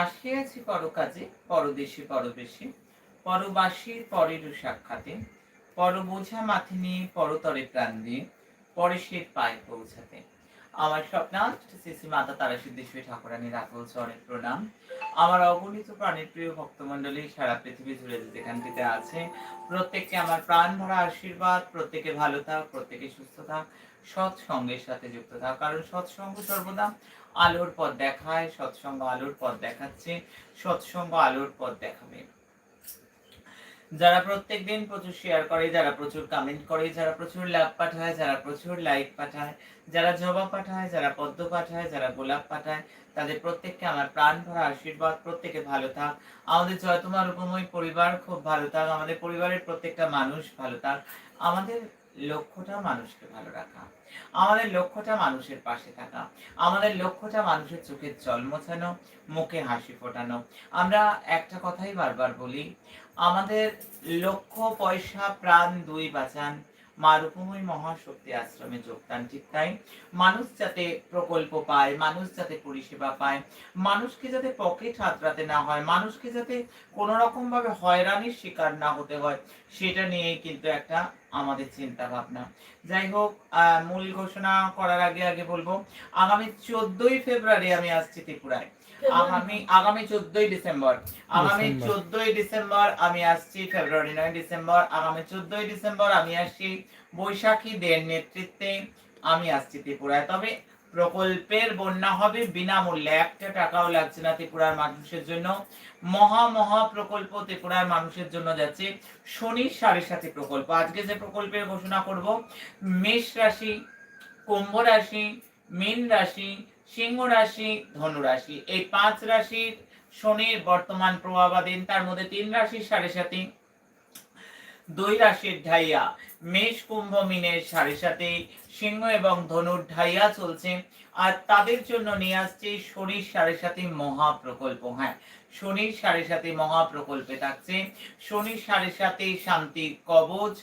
আসিয়াছি পরকাজে, পরদেশে, পরবেশে। পরবাসীর পরের সাক্ষাতে পর বোঝা মাথে নিয়ে পরতরে প্রাণ দিয়ে, পরে সে পায়ে পৌঁছাতে। আমার স্বপ্নাথ শ্রী মাতা তারা সিদ্ধেশ্বরী ঠাকুরানীর আকুল চরণের প্রণাম। আমার অগণিত প্রাণের প্রিয় ভক্তমণ্ডলী, সারা পৃথিবী জুড়ে যে যেখানটিতে আছে, প্রত্যেককে আমার প্রাণ ভরা আশীর্বাদ, প্রত্যেকে ভালো থাক, প্রত্যেকে সুস্থ থাক, সৎসঙ্গের সাথে যুক্ত থাক। কারণ সৎসঙ্গ সর্বদা আলোর পথ দেখায়, সৎসঙ্গ আলোর পথ দেখাচ্ছে, সৎসঙ্গ আলোর পথ দেখাবে। যারা প্রত্যেক দিন প্রচুর শেয়ার করে, যারা প্রচুর কমেন্ট করে, যারা প্রচুর লাভ পাঠায়, যারা প্রচুর লাইক পাঠায়, যারা জবা পাঠায়, যারা পদ্ম পাঠায়, যারা গোলাপ পাঠায়, তাদের প্রত্যেককে আমার প্রাণ ভরা আশীর্বাদ। প্রত্যেকে ভালো থাক। আমাদের জয়তুমার উপময় পরিবার, খুব ভালো থাক। আমাদের পরিবারের প্রত্যেকটা মানুষ ভালো থাক। আমাদের লক্ষ্যটা মানুষকে ভালো রাখা। আমাদের লক্ষ্যটা মানুষের পাশে থাকা। আমাদের লক্ষ্যটা মানুষের চোখে জল মোছানো, মুখে হাসি ফোটানো। আমরা একটা কথাই বারবার বলি, আমাদের লক্ষ্য, পয়সা, প্রাণ, দুই বাঁচান। মা রূপময় মহাশক্তি আশ্রমে যোগদান ঠিক তাই। মানুষ যাতে প্রকল্প পায়, মানুষ যাতে পরিষেবা পায়, মানুষকে যাতে পকেট হাতড়াতে না হয়, মানুষকে যাতে কোনো রকম ভাবে হয়রানির শিকার না হতে হয়, সেটা নিয়েই কিন্তু একটা আমাদের চিন্তা ভাবনা যাই হোক মূল ঘোষণা করার আগে আগে বলব, আগামী চোদ্দই ফেব্রুয়ারি আমি আসছি ত্রিপুরায়। আগামী আগামী চোদ্দই ডিসেম্বর। আগামী চোদ্দই ডিসেম্বর আমি আসছি ফেব্রুয়ারি নয় ডিসেম্বর। আগামী চোদ্দই ডিসেম্বর আমি আসছি নেতৃত্বে আমি আসছি ত্রিপুরায়। তবে প্রকল্পের বন্যা হবে বিনামূল্যে। একটা টাকাও লাগছে না ত্রিপুরার মানুষের জন্য। মহা মহা প্রকল্প ত্রিপুরার মানুষের জন্য যাচ্ছে। শনির সাড়ে সাথে প্রকল্প। আজকে যে প্রকল্পের ঘোষণা করব মেষ রাশি কুম্ভ রাশি মীন রাশি সিংহ রাশি, ধনু রাশি। এই পাঁচ রাশির শনির বর্তমান প্রভাবাধীন তার মধ্যে তিন রাশির সাড়ে সাথে দুই রাশির ঢাইয়া, মেষ, কুম্ভ, মিনের সাড়ে সাথে সিংহ এবং ধনুর ঢাইয়া চলছে। আর তাদের জন্য নিয়ে আসছে শনির সাড়ে সাথে মহা প্রকল্প হ্যাঁ শনির সাড়ে সাথে মহা প্রকল্পে থাকছে। শনির সাড়ে সাথে শান্তি, কবচ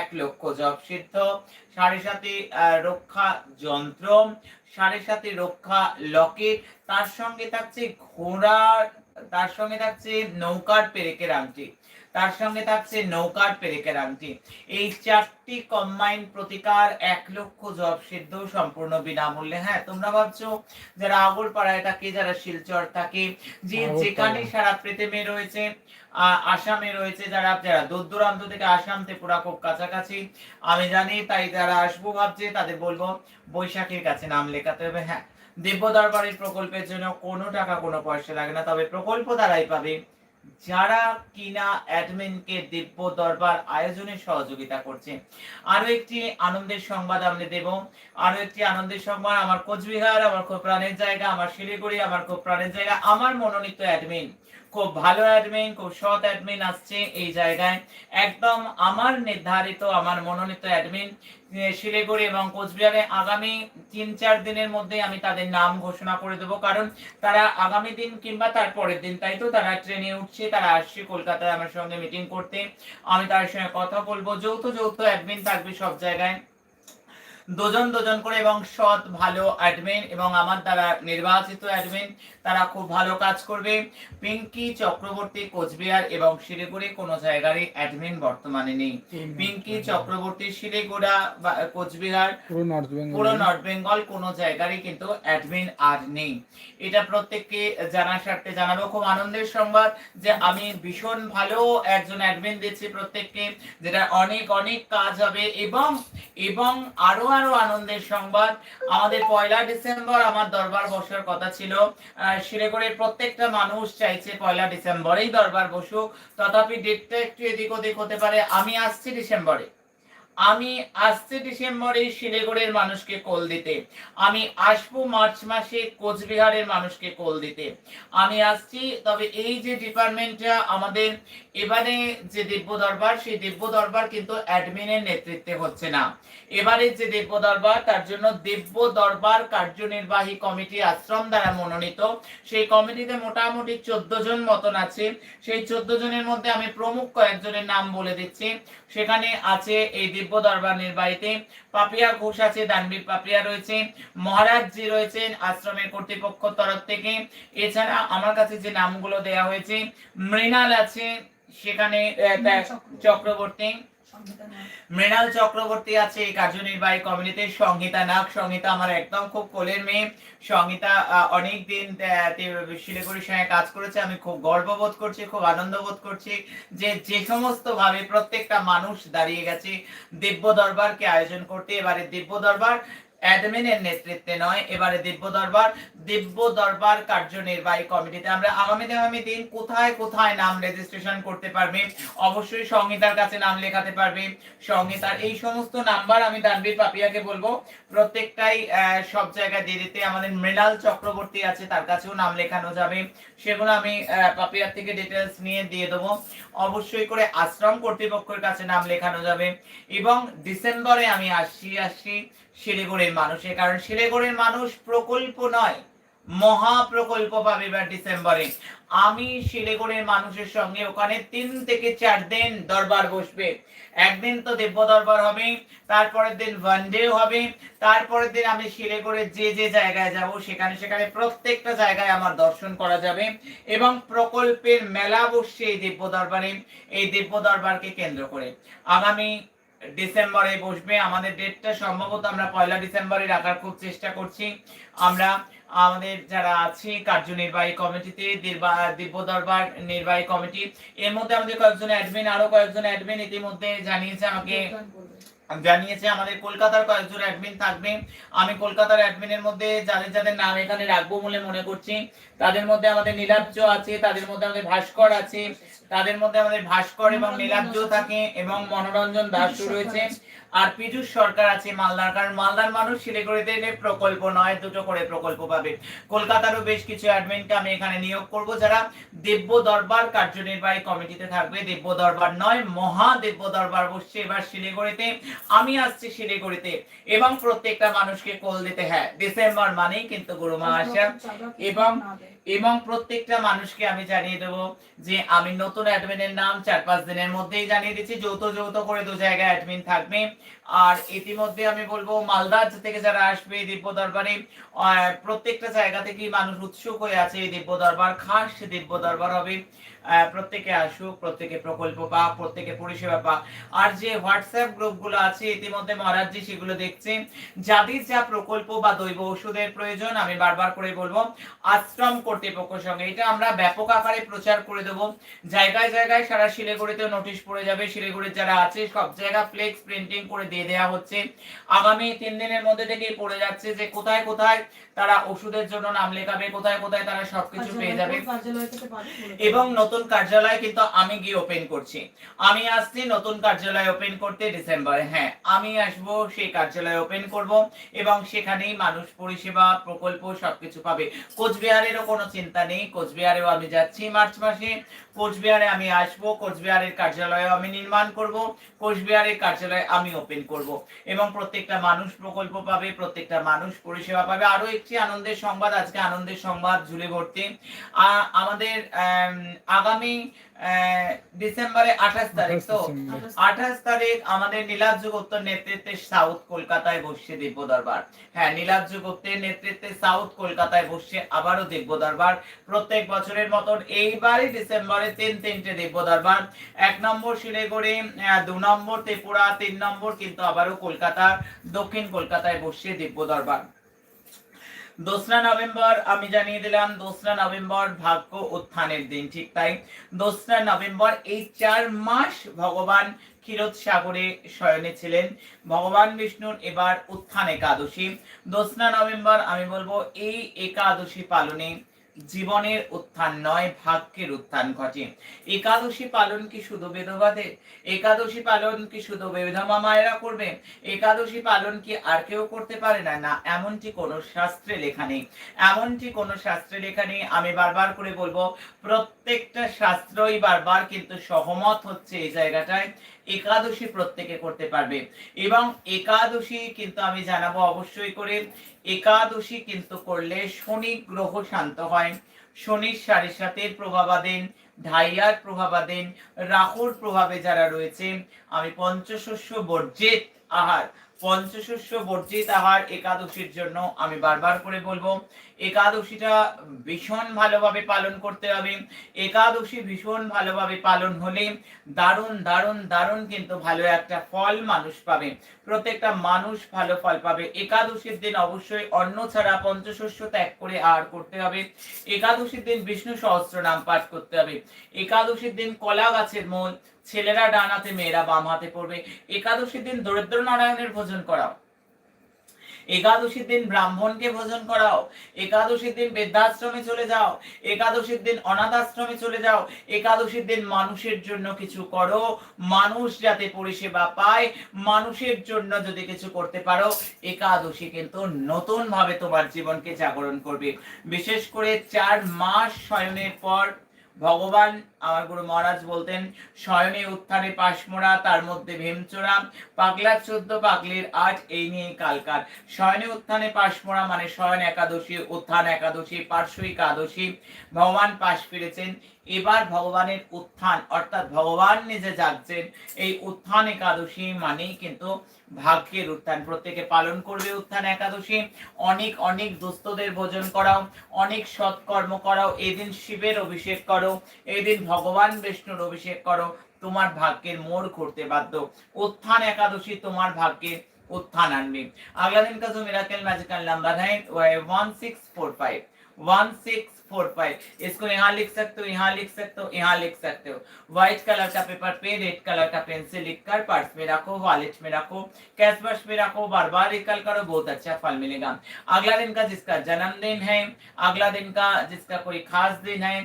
এক লক্ষ জপ সিদ্ধ, সাড়ে সাথে রক্ষা যন্ত্র, সাড়ে সাথে রক্ষা লকেট, তার সঙ্গে থাকছে ঘোড়ার, তার সঙ্গে থাকছে নৌকার পেরেকের আংটি। তার সঙ্গে থাকছে নৌকার পেরেকের আংটি। এই চারটি কম্বাইন প্রতিকার এক লক্ষ জব সিদ্ধ সম্পূর্ণ বিনামূল্যে। হ্যাঁ তোমরা ভাবছ যারা আগরপাড়ায় থাকে যারা শিলচর থাকে যে যেখানে সারা পৃথিবী রয়েছে আসামে রয়েছে যারা যারা দূর দূরান্ত থেকে আসাম ত্রিপুরা খুব কাছাকাছি আমি জানি তাই যারা আসব ভাবছে তাদের বলব বৈশাখীর কাছে নাম লেখাতে হবে। হ্যাঁ দিব্য দরবারের প্রকল্পের জন্য কোনো টাকা কোনো পয়সা লাগে না তবে প্রকল্প দ্বারাই পাবে যারা কিনা অ্যাডমিনকে দিব্য দরবার আয়োজনে সহযোগিতা করছে। আরও একটি আনন্দের সংবাদ আমি দেব। আরও একটি আনন্দের সংবাদ, আমার কোচবিহার, আমার খুব প্রাণের জায়গা, আমার শিলিগুড়ি, আমার খুব প্রাণের জায়গা, আমার মনোনীত অ্যাডমিন খুব ভালো অ্যাডমিন খুব সৎ অ্যাডমিন আসছে এই জায়গায়। একদম আমার নির্ধারিত, আমার মনোনীত অ্যাডমিন শিলিগুড়ি এবং কোচবিহারে আগামী তিন চার দিনের মধ্যে আমি তাদের নাম ঘোষণা করে দেবো। কারণ তারা আগামী দিন কিংবা তার পরের দিন, তাই তো তারা ট্রেনে উঠছে, তারা আসছে কলকাতায় আমার সঙ্গে মিটিং করতে। আমি তার সঙ্গে কথা বলব। যৌথ যৌথ অ্যাডমিন থাকবে সব জায়গায়। দুজন দুজন করে এবং সৎ, ভালো অ্যাডমিন এবং আমার দ্বারা নির্বাচিত অ্যাডমিন তারা খুব ভালো কাজ করবে। পিঙ্কি চক্রবর্তী কোচবিহার এবং শিলিগুড়ি কোনো জায়গারই অ্যাডমিন বর্তমানে নেই। পিঙ্কি চক্রবর্তী শিলিগুড়া বা কোচবিহার পুরো নর্থ বেঙ্গল কোনো জায়গারই কিন্তু অ্যাডমিন আর নেই। এটা প্রত্যেককে জানার স্বার্থে জানাব। খুব আনন্দের সংবাদ যে আমি ভীষণ ভালো একজন অ্যাডমিন দিচ্ছি প্রত্যেককে যেটা অনেক অনেক কাজ হবে এবং এবং আরও আরও আনন্দের সংবাদ। আমাদের পয়লা ডিসেম্বর আমার দরবার বসার কথা ছিল। শিলিগুড়ির প্রত্যেকটা মানুষ চাইছে পয়লা ডিসেম্বরেই দরবার বসুক। তথাপি ডেটটা একটু এদিক ওদিক হতে পারে। আমি আসছি ডিসেম্বরে। আমি আসছে ডিসেম্বরে শিলিগুড়ির মানুষকে কোল দিতে। আমি আসব মার্চ মাসে কোচবিহারের মানুষকে কোল দিতে। আমি আসছি, তবে এই যে ডিপার্টমেন্টটা আমাদের, এবারে যে দিব্য দরবার, সেই দিব্য দরবার কিন্তু অ্যাডমিনের নেতৃত্বে হচ্ছে না। এবারে যে দিব্য দরবার, তার জন্য দিব্য দরবার কার্যনির্বাহী কমিটি আশ্রম দ্বারা মনোনীত। সেই কমিটিতে মোটামুটি চোদ্দ জন মতন আছে। সেই চোদ্দ জনের মধ্যে আমি প্রমুখ কয়েকজনের নাম বলে দিচ্ছি। সেখানে আছে এই দিব্য দিব্য দরবার বাড়িতে পাপিয়া ঘোষ আছে দানবীর পাপিয়া রয়েছে মহারাজ জি রয়েছেন আশ্রমের কর্তৃপক্ষ তরফ থেকে। এছাড়া আমার কাছে যে নামগুলো দেয়া হয়েছে মৃণাল আছে সেখানে চক্রবর্তী। মৃণাল চক্রবর্তী আছে, কার্যনির্বাহী কমিটিতে সংহিতা নাগ। সংহিতা আমার একদম খুব কোলের মেয়ে। সংহিতা অনেক দিন শিলিগুড়ির সঙ্গে কাজ করেছে। আমি খুব গর্ববোধ করছি, খুব আনন্দ বোধ করছি যে যে সমস্ত ভাবে প্রত্যেকটা মানুষ দাঁড়িয়ে গেছে দিব্য দরবারকে আয়োজন করতে। এবারে দিব্য দরবার অ্যাডমিনের নেতৃত্বে নয়, এবারে দিব্য দরবার দিব্য দরবার কার্যনির্বাহী কমিটিতে। আমরা আগামী আগামী দিন কোথায় কোথায় নাম রেজিস্ট্রেশন করতে পারবে? অবশ্যই সংহিতার কাছে নাম লেখাতে পারবে। সংহিতার এই সমস্ত নাম্বার আমি দানবীর পাপিয়াকে বলব। প্রত্যেকটাই সব জায়গায় দিয়ে দিতে আমাদের মৃণাল চক্রবর্তী আছে, তার কাছেও নাম লেখানো যাবে। সেগুলো আমি পাপিয়ার থেকে ডিটেলস নিয়ে দিয়ে দেবো। অবশ্যই করে আশ্রম কর্তৃপক্ষের কাছে নাম লেখানো যাবে। এবং ডিসেম্বরে আমি আসছি আসছি। শিলিগুড়ির মানুষের কারণ শিলিগুড়ির মানুষ প্রকল্প নয় মহা প্রকল্প পাবে এবার ডিসেম্বরে। আমি শিলিগুড়ির মানুষের সঙ্গে ওখানে তিন থেকে চার দিন দরবার বসবে। একদিন তো দিব্য দরবার হবে, তারপরের দিন ওয়ানডে হবে, তারপরের দিন আমি শিলিগুড়ির যে যে জায়গায় যাব, সেখানে সেখানে প্রত্যেকটা জায়গায় আমার দর্শন করা যাবে এবং প্রকল্পের মেলা বসছে এই দিব্য দরবারে। এই দিব্য দরবারকে কেন্দ্র করে। আগামী ডিসেম্বরে বসবে। আমাদের ডেটটা সম্ভবত আমরা পয়লা ডিসেম্বরে রাখার খুব চেষ্টা করছি। আমরা আমাদের যারা আছে, কার্যনির্বাহী কমিটিতে, দিবা- দিব্য দরবার নির্বাহী কমিটি, এর মধ্যে আমাদের কয়েকজন অ্যাডমিন আরও কয়েকজন অ্যাডমিন ইতিমধ্যে জানিয়েছে আমাকে জানিয়েছে আমাদের কলকাতার কয়েকজন অ্যাডমিন থাকবে। আমি কলকাতার অ্যাডমিনের মধ্যে যাদের যাদের নাম এখানে রাখব বলে মনে করছি। তাদের মধ্যে আমাদের নীলাব্জ আছে তাদের মধ্যে আমাদের ভাস্কর আছে তাদের মধ্যে আমাদের ভাস্কর এবং নীলাব্জ থাকে এবং মনোরঞ্জন দাসও রয়েছে। আর পীযুষ সরকার আছে মালদার কারণ মালদার মানুষ শিলিগুড়িতে এলে প্রকল্প নয় দুটো করে প্রকল্প পাবে। কলকাতারও বেশ কিছু অ্যাডমিনকে আমি এখানে নিয়োগ করব। যারা দিব্য দরবার কার্যনির্বাহী কমিটিতে থাকবে দিব্য দরবার নয় মহা দিব্য দরবার বসছে। এবার শিলিগুড়িতে আমি আসছি শিলিগুড়িতে। এবং প্রত্যেকটা মানুষকে কোল দিতে হ্যাঁ ডিসেম্বর মানেই কিন্তু গুরুমা আসা এবং এবং প্রত্যেকটা মানুষকে আমি জানিয়ে দেবো যে আমি নতুন অ্যাডমিনের নাম চার পাঁচ দিনের মধ্যেই জানিয়ে দিচ্ছি, যৌথ যৌথ করে দু জায়গায় অ্যাডমিন থাকবে। আর ইতিমধ্যে আমি বলব মালদা থেকে যারা আসবে দিব্য দরবারে প্রত্যেকটা জায়গা থেকেই মানুষ উৎসুক হয়ে আছে এই দিব্য দরবার, খাস দিব্য দরবার হবে। প্রত্যেকে আসুক, প্রত্যেকে প্রকল্প পাক, প্রত্যেকে পরিষেবা পাক। আর যে হোয়াটসঅ্যাপ গ্রুপগুলো আছে, ইতিমধ্যে মহারাজজি সেগুলো দেখছে। যাদের যা প্রকল্প বা দৈব ওষুধের প্রয়োজন, আমি বারবার করে বলব, আশ্রম কর্তৃপক্ষের সঙ্গে। এটা আমরা ব্যাপক আকারে প্রচার করে দেবো। জায়গায় জায়গায় সারা শিলিগুড়িতে নোটিশ পড়ে যাবে। শিলিগুড়ির যারা আছে, সব জায়গা ফ্লেক্স প্রিন্টিং করে দিয়ে দেওয়া হচ্ছে। আগামী তিন দিনের মধ্যে থেকেই পড়ে যাচ্ছে যে কোথায় কোথায় তারা ওষুধের জন্য নাম লেখাবে কোথায় কোথায় তারা সবকিছু পেয়ে যাবে। এবং নতুন কার্যালয় কিন্তু আমি গিয়ে ওপেন করছি। আমি আসছি নতুন কার্যালয় ওপেন করতে ডিসেম্বরে। হ্যাঁ আমি আসব সেই কার্যালয় ওপেন করব এবং সেখানেই মানুষ পরিষেবা প্রকল্প সবকিছু পাবে। কোচবিহারেরও কোনো চিন্তা নেই। কোচবিহারেও আমি যাচ্ছি মার্চ মাসে। কোচবিহারে আমি আসব, কোচবিহারের কার্যালয় আমি নির্মাণ করব, কোচবিহারের কার্যালয় আমি ওপেন করব। এবং প্রত্যেকটা মানুষ প্রকল্প পাবে, প্রত্যেকটা মানুষ পরিষেবা পাবে। আরও একটি আনন্দের সংবাদ, আজকে আনন্দের সংবাদ, ঝুলে ভর্তি। আমাদের আগামী ডিসেম্বরে আঠাশ তারিখ তো আঠাশ তারিখ আমাদের নীলাব্জ গুপ্তর নেতৃত্বে সাউথ কলকাতায় বসছে দিব্য দরবার। হ্যাঁ নীলাব্জ গুপ্তের নেতৃত্বে সাউথ কলকাতায় বসছে আবারও দিব্য দরবার। প্রত্যেক বছরের মতন এইবারই ডিসেম্বরে তিন তিনটে দিব্য দরবার। এক নম্বর শিলিগুড়ি আহ, দু নম্বর ত্রিপুরা তিন নম্বর কিন্তু আবারও কলকাতা দক্ষিণ কলকাতায় বসছে দিব্য দরবার। দোসরা নভেম্বর, আমি জানিয়ে দিলাম, দোসরা নভেম্বর ভাগ্য উত্থানের দিন, ঠিক তাই? দোসরা নভেম্বর, এই চার মাস ভগবান ক্ষীরোদ সাগরে শয়নে ছিলেন। ভগবান বিষ্ণুর এবার উত্থান একাদশী। দোসরা নভেম্বর, আমি বলব, এই একাদশী পালনে জীবনের উত্থান নয়, ভাগ্যের উত্থান ঘটে। একাদশী পালন কি শুধু বেদবাদের একাদশী পালন কি শুধু বেদমা মায়েরা করবে? একাদশী পালন কি আর কেউ করতে পারে না? না, এমনটি কোনো শাস্ত্রে লেখা নেই। এমনটি কোনো শাস্ত্রে লেখা নেই। আমি বারবার করে বলব, প্রত্যেকটা শাস্ত্রই বারবার কিন্তু সহমত হচ্ছে এই জায়গাটায়। একাদশী প্রত্যেকে করতে পারবে। এবং একাদশী কিন্তু আমি জানাব অবশ্যই করে, একাদশী কিন্তু করলে শনি গ্রহ শান্ত হয়। শনির সাড়ে সাতের প্রভাবাধীন ঢাইয়ার আদেন, রাহুর প্রভাবে যারা রয়েছে, আমি পঞ্চশস্য বর্জিত আহার পঞ্চশস্য বর্জিত আহার একাদশীর জন্য আমি বারবার করে বলব, একাদশীটা ভীষণ ভালোভাবে পালন করতে হবে। একাদশী ভীষণ ভালোভাবে পালন হলে দারুণ দারুণ দারুণ কিন্তু ভালো একটা ফল মানুষ পাবে। প্রত্যেকটা মানুষ ভালো ফল পাবে। একাদশীর দিন অবশ্যই অন্ন ছাড়া পঞ্চশস্য ত্যাগ করে আহার করতে হবে। একাদশীর দিন বিষ্ণু সহস্র নাম পাঠ করতে হবে। একাদশীর দিন কলা গাছের মূল ছেলেরা ডান হাতে, মেয়েরা বাম হাতে পড়বে। একাদশীর দিন দরিদ্র নারায়ণের ভোজন করাও। একাদশীর দিন ব্রাহ্মণকে ভোজন করাও। একাদশীর দিন বৃদ্ধাশ্রমে চলে যাও। একাদশীর দিন অনাথ আশ্রমে চলে যাও। একাদশীর দিন মানুষের জন্য কিছু করো। মানুষ যাতে পরিষেবা পায়, মানুষের জন্য যদি কিছু করতে পারো, একাদশী কিন্তু নতুন ভাবে তোমার জীবনকে জাগরণ করবে। বিশেষ করে চার মাস শয়নের পর ভগবান আমার গুরু মহারাজ বলতেন, শয়নে উত্থানে পাশমোড়া, তার মধ্যে ভীমচোরা পাগলার চোদ্দ পাগলির আজ এই নিয়ে কালকার। শয়নে উত্থানে পাশমোড়া মানে শয়ন একাদশী, উত্থান একাদশী, পার্শ্ব একাদশী। ভগবান পাশ ফিরেছেন, এবার ভগবানের উত্থান, অর্থাৎ ভগবান নিজে জাগছেন। এই উত্থান একাদশী মানেই কিন্তু ভাগ্যের উত্থান। প্রত্যেকে পালন করবে উত্থান একাদশী। অনেক অনেক দুস্থদের ভোজন করাও, অনেক সৎকর্ম করাও। এদিন শিবের অভিষেক করো, এদিন ভগবান বিষ্ণুর অভিষেক করো তোমার ভাগ্যের মোড় ঘুরতে বাধ্য উত্থান একাদশী তোমার ভাগ্যে उत्थान आनवे अगला दिन का जो मिराकल मैजिकल नंबर है वो है one six four five one six four five इसको यहाँ लिख सकते हो यहाँ लिख सकते हो यहाँ लिख सकते हो व्हाइट कलर का पेपर पे रेड कलर का पेन से लिख कर पर्स में रखो वॉलेट में रखो कैश बर्स में रखो बार बार रिकल करो बहुत अच्छा फल मिलेगा अगला दिन का जिसका जन्मदिन है अगला दिन का जिसका कोई खास दिन है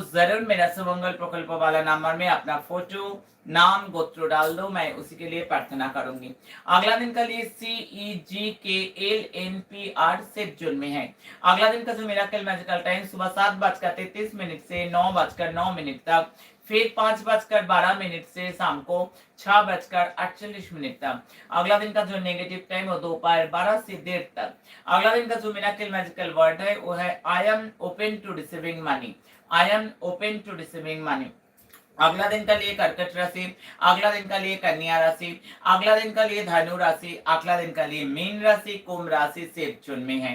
ज़रूर मेरा सुमंगल प्रकल्प वाला नंबर में अपना फ़ोटो, नाम, गोत्र डाल दो, मैं उसी के लिए प्रार्थना करूँगी। अगला दिन का लिए सी जी के एल एन पी आर सिर्फ़ जून में है। अगला दिन का जो मेरा कल मैजिकल टाइम सुबह सात बजकर तैतीस मिनट से नौ बजकर नौ मिनट तक। फिर पाँच बजकर बारह मिनट से शाम को छह बजकर अड़चालीस मिनट तक। अगला दिन का जो नेगेटिव टाइम है दोपहर बारह से देर तक। अगला दिन का जो मिराकल मैजिकल वर्ड है, वो है I am open to receiving money I am open to receiving money अगला दिन का लिए कर्कट राशि, अगला दिन का लिए कन्या राशि, अगला दिन का लिए धनु राशि, अगला दिन का लिए मीन राशि, कुंभ राशि से चुनमे है।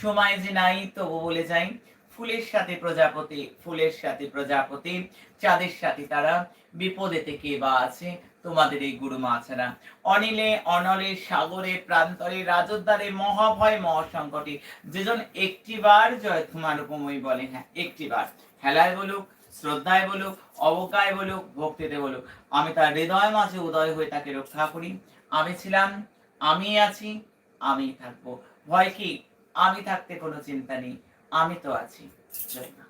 सुमाई जिनाई तो वो बोले जाए ফুলের সাথে প্রজাপতি, ফুলের সাথে প্রজাপতি, চাঁদের সাথে তারা বিপদেতে কে বা আছে, তোমাদের এই গুরু মা ছাড়া অনিলে, অনলে, সাগরে, প্রান্তরে, রাজদ্বারে, মহাভয়, মহাসংকটে, যেজন একটিবার জয় তোমার উপময় বলে। হ্যাঁ একটিবার। হেলায় বলুক, শ্রদ্ধায় বলুক, অবকায় বলুক, ভক্তিতে বলুক, আমি তার হৃদয় মাঝে উদয় হয়ে তাকে রক্ষা করি। আমি ছিলাম আমি আছি আমি থাকব। ভয় কি? আমি থাকতে কোনো চিন্তা নেই। আমি তো আছি জয় মা